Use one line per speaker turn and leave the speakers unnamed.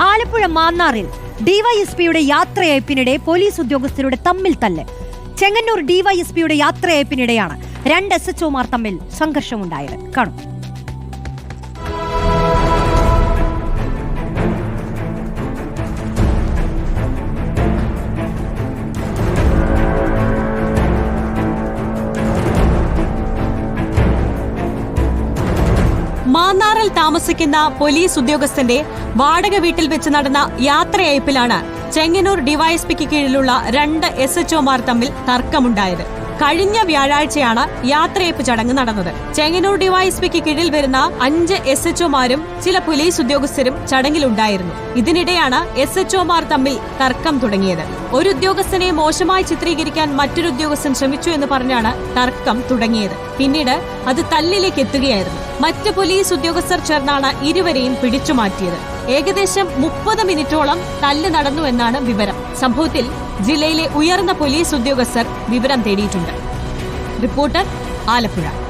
Alappuzha മാന്നാറിൽ ഡിവൈഎസ്പിയുടെ യാത്രയയപ്പിനിടെ police ഉദ്യോഗസ്ഥരുടെ തമ്മിൽ തല്ല്. ചെങ്ങന്നൂർ ഡിവൈഎസ്പിയുടെ യാത്രയയപ്പിനിടെയാണ് രണ്ട് എസ് എച്ച്ഒമാർ തമ്മിൽ സംഘർഷമുണ്ടായത്. കാണും.
മാന്നാറിൽ താമസിക്കുന്ന പോലീസ് ഉദ്യോഗസ്ഥന്റെ വാടക വീട്ടിൽ വെച്ച് നടന്ന യാത്രയയപ്പിലാണ് ചെങ്ങന്നൂർ ഡിവൈഎസ്പിക്ക് കീഴിലുള്ള രണ്ട് എസ് എച്ച്ഒമാർ തമ്മിൽ തർക്കമുണ്ടായത്. കഴിഞ്ഞ വ്യാഴാഴ്ചയാണ് യാത്രയപ്പ് ചടങ്ങ് നടന്നത്. ചെങ്ങന്നൂർ ഡിവൈഎസ്പിക്ക് കീഴിൽ വരുന്ന അഞ്ച് എസ് എച്ച്ഒമാരും ചില പോലീസ് ഉദ്യോഗസ്ഥരും ചടങ്ങിലുണ്ടായിരുന്നു. ഇതിനിടെയാണ് എസ് എച്ച്ഒമാർ തമ്മിൽ തർക്കം തുടങ്ങിയത്. ഒരു ഉദ്യോഗസ്ഥനെ മോശമായി ചിത്രീകരിക്കാൻ മറ്റൊരു ഉദ്യോഗസ്ഥൻ ശ്രമിച്ചു എന്ന് പറഞ്ഞാണ് തർക്കം തുടങ്ങിയത്. പിന്നീട് അത് തല്ലിലേക്ക് എത്തുകയായിരുന്നു. മറ്റ് പോലീസ് ഉദ്യോഗസ്ഥർ ചേർന്നാണ് ഇരുവരെയും പിടിച്ചുമാറ്റിയത്. ഏകദേശം മുപ്പത് മിനിറ്റോളം തല്ല് നടന്നു എന്നാണ് വിവരം. സംഭവത്തിൽ ജില്ലയിലെ ഉയർന്ന പോലീസ് ഉദ്യോഗസ്ഥർ വിവരം തേടിയിട്ടുണ്ട്. റിപ്പോർട്ടർ ആലപ്പുഴ.